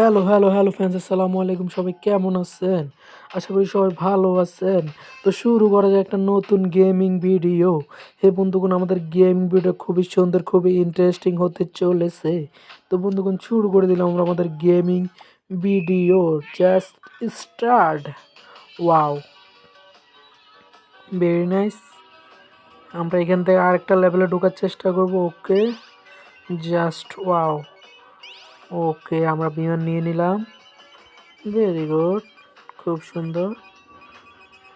Hello hello hello fans আসসালামু আলাইকুম। সবাই কেমন আছেন? আশা করি সবাই ভালো আছেন। তো শুরু করা যায় একটা নতুন গেমিং ভিডিও হে বন্ধুগণ, আমাদের গেমিং ভিডিও খুবই সুন্দর, খুবই ইন্টারেস্টিং হতে চলেছে। তো বন্ধুগণ, শুরু করে দিলাম আমরা আমাদের gaming video just start wow very nice আমরা এখান থেকে আরেকটা লেভেলে ঢোকার চেষ্টা করব। ওকে জাস্ট ওয়াও ওকে আমরা বিমান নিয়ে নিলাম। ভেরি গুড খুব সুন্দর।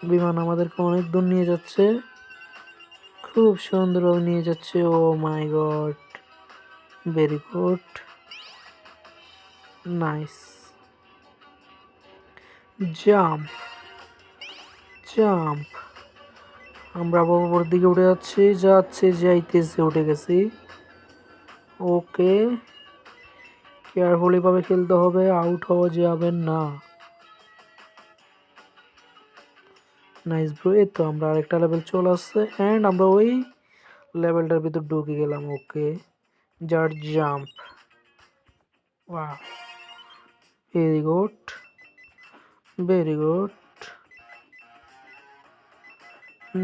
বিমান আমাদেরকে অনেক দূর নিয়ে যাচ্ছে। খুব সুন্দরভাবে নিয়ে যাচ্ছে। ও my god. Very good nice jump jump আমরা উপর দিকে উঠে যাচ্ছি। যাচ্ছে, যাইতেছে, উঠে গেছি। ওকে কেয়ারফুলি ভাবে খেলতে হবে আউট হওয়া যাবে না। নাইস ব্রো এই তো আমরা আরেকটা লেভেল চলে আসছে অ্যান্ড আমরা ওই লেভেলটার ভিতর ঢুকে গেলাম okay jar jump very good very good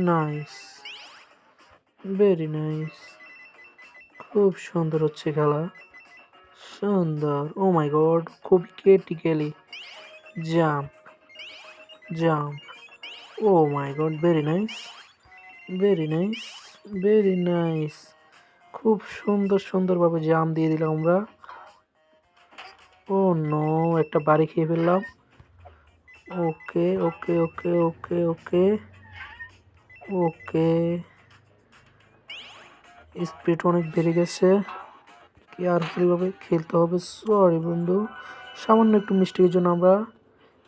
nice very nice খুব সুন্দর হচ্ছে খেলা। সুন্দর। ও মাই গড খুব critically jump jump oh my god very nice very nice very nice খুব সুন্দর, সুন্দরভাবে জাম দিয়ে দিলাম আমরা। ও নো একটা বাড়ি খেয়ে ফেললাম। ওকে ওকে ওকে ওকে ওকে ওকে স্পিড অনেক বেড়ে গেছে। কেয়ারফুলিভাবে খেলতে হবে? সরি বন্ধু। সামান্য একটু মিস্টেকের জন্য আমরা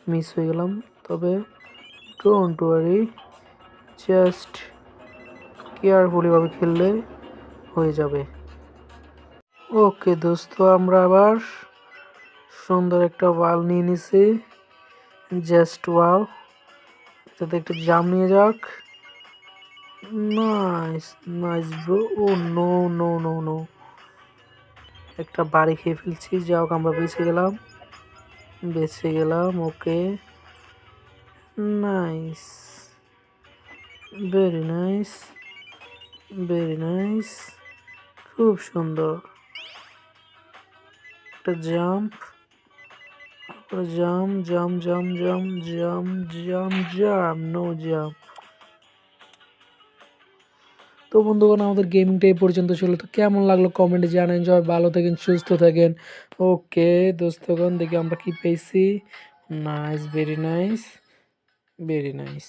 মিস হয়ে গেলাম। তবে ডোন্ট ওয়ারি জাস্ট কেয়ারফুলিভাবে খেললে হয়ে যাবে। ওকে দোস্ত, আমরা আবার সুন্দর একটা ওয়াল নিয়ে নিছি। জাস্ট ওয়াও যাতে একটা জাম নিয়ে যাক। Nice nice bro oh no no no no একটা বাড়ি খেয়ে ফেলছি। যা হোক, আমরা বেঁচে গেলাম। বেঁচে গেলাম, okay. Nice. Very nice. Very nice. খুব সুন্দর। একটা jump. Jump jump jump jump jump jump jump no jump. তো বন্ধুগণ, আমাদের গেমিংটা এই পর্যন্ত ছিল। তো কেমন লাগল কমেন্টে জানেন। সবাই ভালো থাকেন, সুস্থ থাকেন। ওকে দোস্তগণ, দেখি আমরা কি পেয়েছি। Nice very nice very nice